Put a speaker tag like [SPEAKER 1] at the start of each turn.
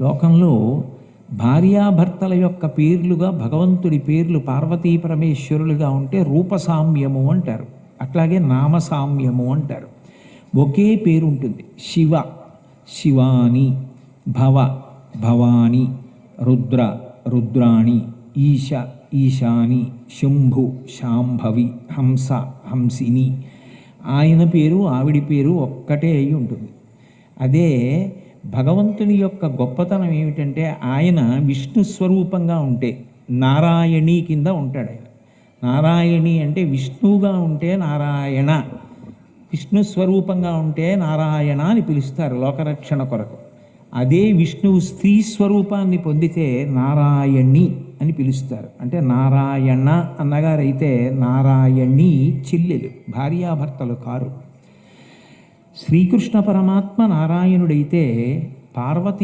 [SPEAKER 1] లోకంలో భార్యాభర్తల యొక్క పేర్లుగా భగవంతుడి పేర్లు పార్వతీ పరమేశ్వరులుగా ఉంటే రూపసామ్యము అంటారు. అట్లాగే నామసామ్యము అంటారు. ఒకే పేరు ఉంటుంది శివ శివాని భవ భవాని రుద్ర రుద్రాణి ఈశ ఈశాని శంభు శాంభవి హంస హంసిని. ఆయన పేరు ఆవిడి పేరు ఒక్కటే అయి ఉంటుంది. అదే భగవంతుని యొక్క గొప్పతనం ఏమిటంటే ఆయన విష్ణు స్వరూపంగా ఉంటే నారాయణి కింద ఉంటాడు ఆయన. నారాయణి అంటే విష్ణువుగా ఉంటే నారాయణ విష్ణు స్వరూపంగా ఉంటే నారాయణ అని పిలుస్తారు లోకరక్షణ కొరకు. అదే విష్ణువు స్త్రీ స్వరూపాన్ని పొందితే నారాయణి అని పిలుస్తారు. అంటే నారాయణ అన్నగారైతే నారాయణి చెల్లెలు భార్యాభర్తలు కారు. శ్రీకృష్ణ పరమాత్మ నారాయణుడైతే పార్వతీ